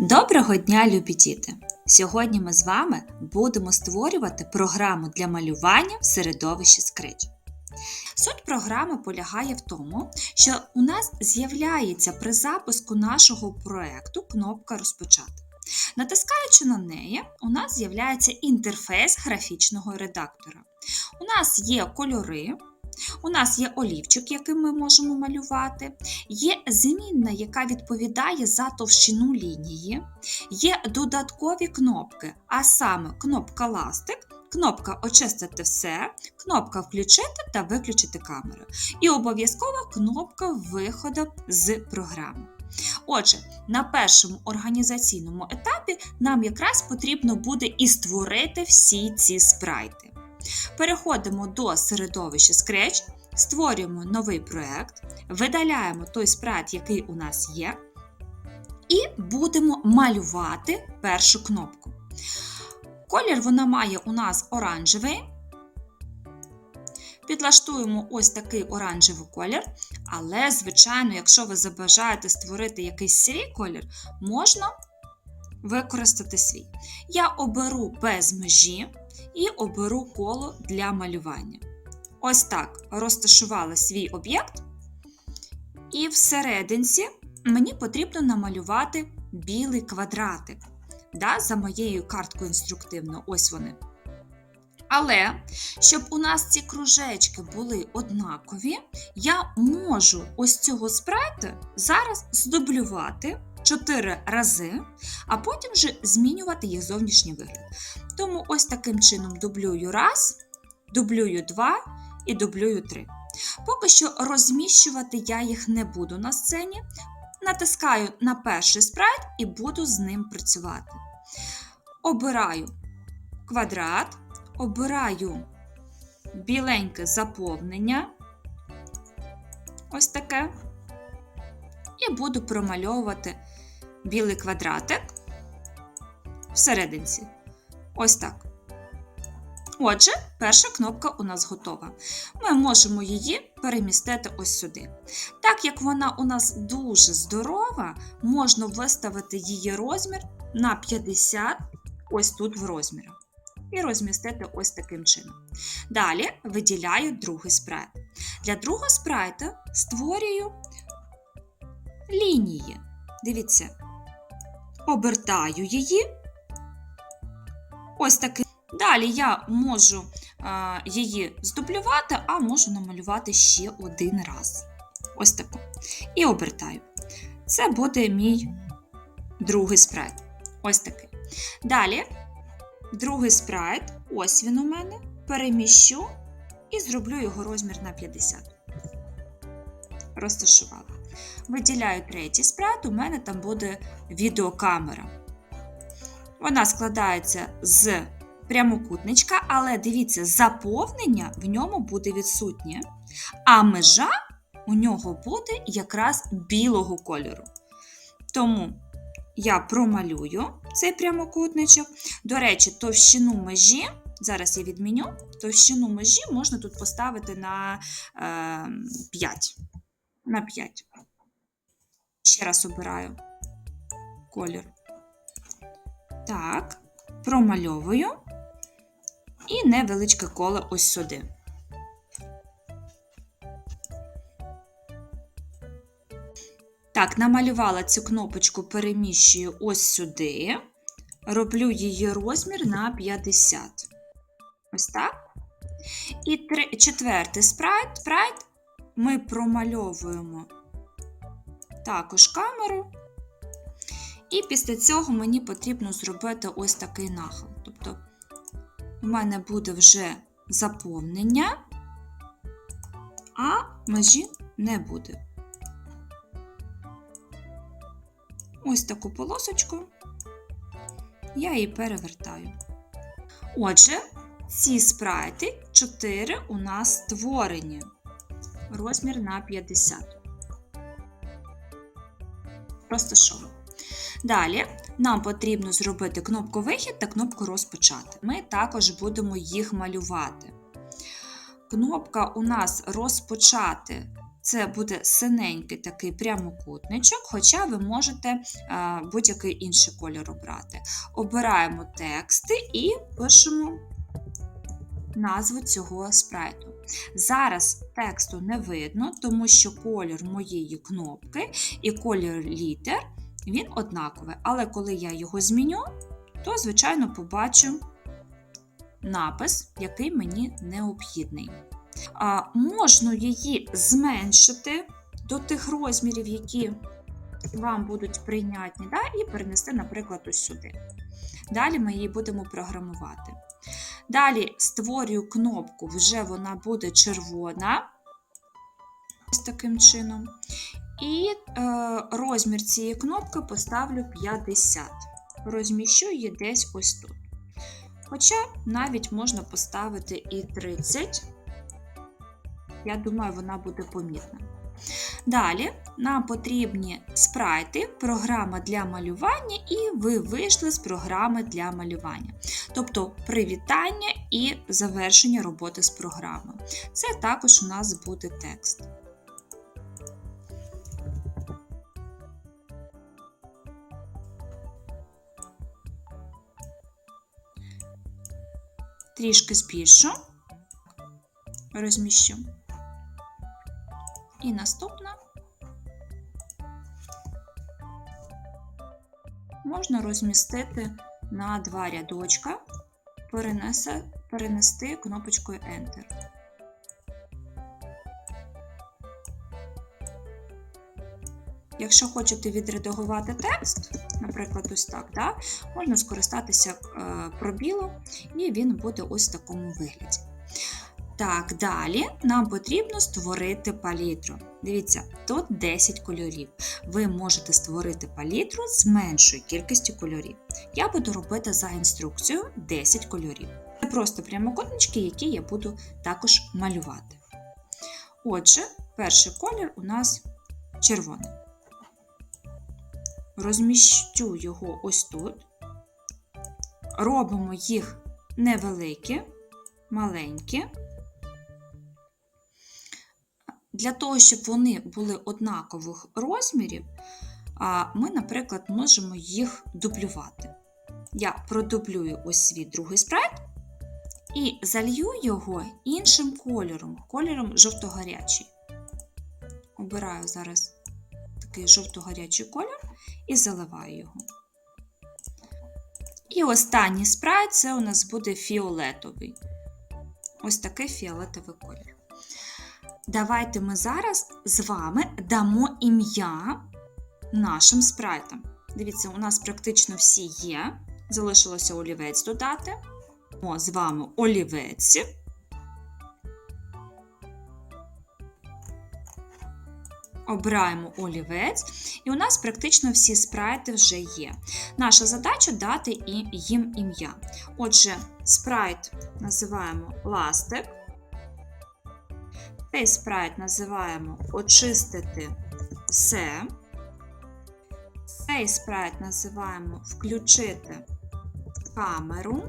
Доброго дня, любі діти! Сьогодні ми з вами будемо створювати програму для малювання в середовищі Scratch. Суть програми полягає в тому, що у нас з'являється при запуску нашого проекту кнопка Розпочати. Натискаючи на неї, у нас з'являється інтерфейс графічного редактора. У нас є кольори, у нас є олівчик, яким ми можемо малювати, є змінна, яка відповідає за товщину лінії, є додаткові кнопки, а саме кнопка ластик, кнопка Очистити все, кнопка Включити та виключити камеру. І обов'язково кнопка виходу з програми. Отже, на першому організаційному етапі нам якраз потрібно буде і створити всі ці спрайти. Переходимо до середовища Scratch, створюємо новий проект, видаляємо той спрайт, який у нас є, і будемо малювати першу кнопку. Колір вона має у нас оранжевий. Підлаштуємо ось такий оранжевий колір, але, звичайно, якщо ви забажаєте створити якийсь свій колір, можна використати свій. Я оберу без межі і оберу коло для малювання. Ось так розташувала свій об'єкт, і всерединці мені потрібно намалювати білий квадратик. Да, За моєю карткою інструктивно, ось вони. Але, щоб у нас ці кружечки були однакові, я можу ось цього спрайту зараз здублювати 4 рази, а потім вже змінювати їх зовнішній вигляд. Тому ось таким чином дублюю раз, дублюю два і дублюю три. Поки що розміщувати я їх не буду на сцені. Натискаю на перший спрайт і буду з ним працювати. Обираю квадрат, обираю біленьке заповнення. Ось таке. І буду промальовувати білий квадратик всерединці. Ось так. Отже, перша кнопка у нас готова. Ми можемо її перемістити ось сюди. Так як вона у нас дуже здорова, можна виставити її розмір на 50 ось тут в розмірах. І розмістити ось таким чином. Далі виділяю другий спрайт. Для другого спрайта створюю лінії. Дивіться, обертаю її. Ось таким. Далі я можу а, її здублювати, а можу намалювати ще один раз. Ось таку. І обертаю. Це буде мій другий спрайт. Ось такий. Далі, другий спрайт, ось він у мене, переміщу і зроблю його розмір на 50. Розташувала. Виділяю третій спрайт, у мене там буде відеокамера. Вона складається з прямокутничка, але дивіться, заповнення в ньому буде відсутнє, а межа у нього буде якраз білого кольору. Тому я промалюю цей прямокутничок. До речі, товщину межі, зараз я відміню, товщину межі можна тут поставити на е, 5. На 5. Ще раз обираю колір. Так, промальовую і невеличке коло ось сюди. Так, намалювала цю кнопочку, переміщую ось сюди, роблю її розмір на 50. Ось так. І три, четвертий спрайт. спрайт ми промальовуємо також камеру. І після цього мені потрібно зробити ось такий нахил. Тобто, у мене буде вже заповнення, а межі не буде. Ось таку полосочку я її перевертаю. Отже, ці спрайти 4 у нас створені. Розмір на 50. Розташовую. Далі нам потрібно зробити кнопку Вихід та кнопку Розпочати. Ми також будемо їх малювати. Кнопка у нас розпочати це буде синенький такий прямокутничок, хоча ви можете е, будь-який інший кольор обрати. Обираємо тексти і пишемо назву цього спрайту. Зараз тексту не видно, тому що колір моєї кнопки і колір літер він однаковий. Але коли я його зміню, то, звичайно, побачу напис, який мені необхідний. А, Можна її зменшити до тих розмірів, які вам будуть прийнятні, да, і перенести, наприклад, ось сюди. Далі ми її будемо програмувати. Далі створюю кнопку, вже вона буде червона, ось таким чином. І е, розмір цієї кнопки поставлю 50. Розміщу її десь ось тут. Хоча навіть можна поставити і 30. Я думаю, вона буде помітна. Далі нам потрібні спрайти, програма для малювання, і ви вийшли з програми для малювання. Тобто привітання і завершення роботи з програмою. Це також у нас буде текст. Трішки збільшу, розміщу. І наступна можна розмістити на два рядочка, перенести кнопочкою Enter. Якщо хочете відредагувати текст, наприклад, ось так, да, можна скористатися е, пробілом, і він буде ось в такому вигляді. Так, далі нам потрібно створити палітру. Дивіться, тут 10 кольорів. Ви можете створити палітру з меншою кількістю кольорів. Я буду робити за інструкцією 10 кольорів. Це просто прямокутнички, які я буду також малювати. Отже, перший колір у нас червоний. Розміщу його ось тут. Робимо їх невеликі, маленькі. Для того, щоб вони були однакових розмірів, ми, наприклад, можемо їх дублювати. Я продублюю ось свій другий спрайт і залью його іншим кольором, кольором жовто-гарячий. Обираю зараз такий жовто-гарячий кольор і заливаю його. І останній спрайт це у нас буде фіолетовий. Ось такий фіолетовий колір. Давайте ми зараз з вами дамо ім'я нашим спрайтам. Дивіться, у нас практично всі є. Залишилося олівець додати. О, з вами олівець. Обираємо олівець, і у нас практично всі спрайти вже є. Наша задача дати їм ім'я. Отже, спрайт називаємо ластик. Цей спрайт називаємо очистити все. Цей спрайт називаємо включити камеру.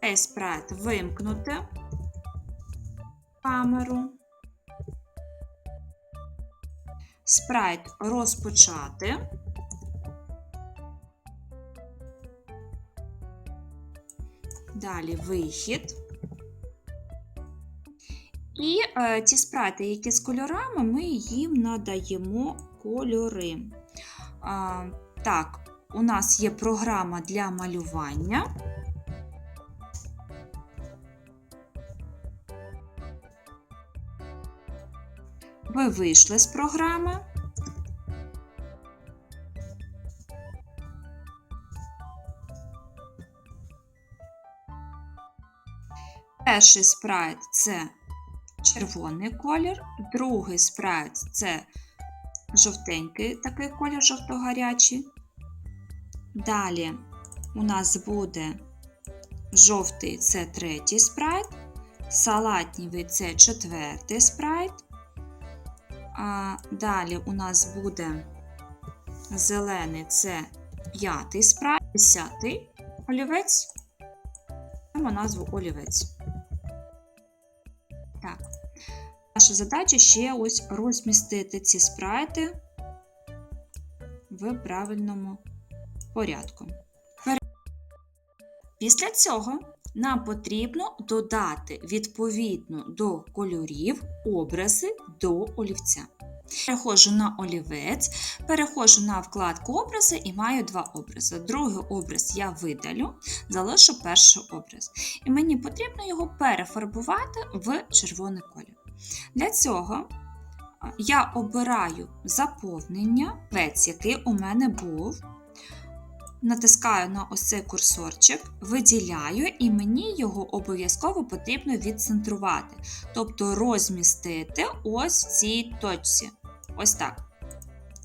Цей спрайт вимкнути камеру. Спрайт розпочати. Далі вихід. І е, ті спрайти, які з кольорами, ми їм надаємо кольори. А, Так, у нас є програма для малювання. Ви вийшли з програми. Перший спрайт це червоний колір, другий спрайт це жовтенький такий колір жовто-гарячий. Далі у нас буде жовтий це третій спрайт, салатнівий це четвертий спрайт. А Далі у нас буде зелений це п'ятий спрайт, десятий олівець. Маємо назву олівець. Наша задача ще ось розмістити ці спрайти в правильному порядку. Після цього нам потрібно додати відповідно до кольорів образи до олівця. Переходжу на олівець, переходжу на вкладку образи і маю два образи. Другий образ я видалю, залишу перший образ. І мені потрібно його перефарбувати в червоний колір. Для цього я обираю заповнення, вець, який у мене був. Натискаю на ось цей курсорчик, виділяю, і мені його обов'язково потрібно відцентрувати, тобто розмістити ось в цій точці. Ось так.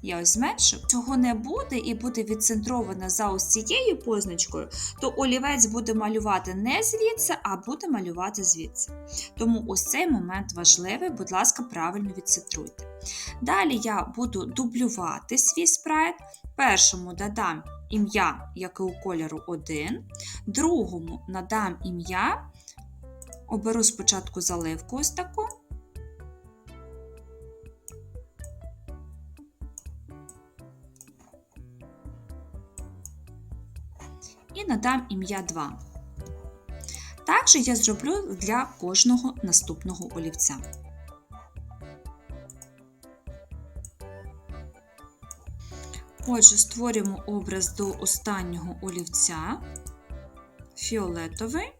Я ось зменшу. Цього не буде і буде відцентровано за ось цією позначкою, то олівець буде малювати не звідси, а буде малювати звідси. Тому ось цей момент важливий, будь ласка, правильно відцентруйте. Далі я буду дублювати свій спрайт. Першому додам ім'я, яке у кольору 1, другому надам ім'я, оберу спочатку заливку ось таку. І надам ім'я 2. Так же я зроблю для кожного наступного олівця. Отже, створюємо образ до останнього олівця фіолетовий.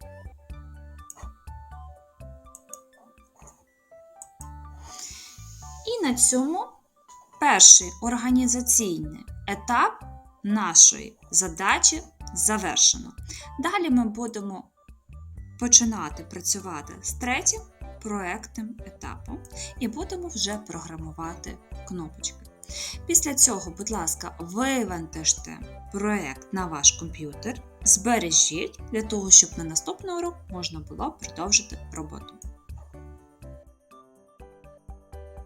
І на цьому перший організаційний етап нашої задачі завершено. Далі ми будемо починати працювати з третім проектним етапом і будемо вже програмувати кнопочки. Після цього, будь ласка, вивантажте проект на ваш комп'ютер, збережіть для того, щоб на наступний урок можна було продовжити роботу.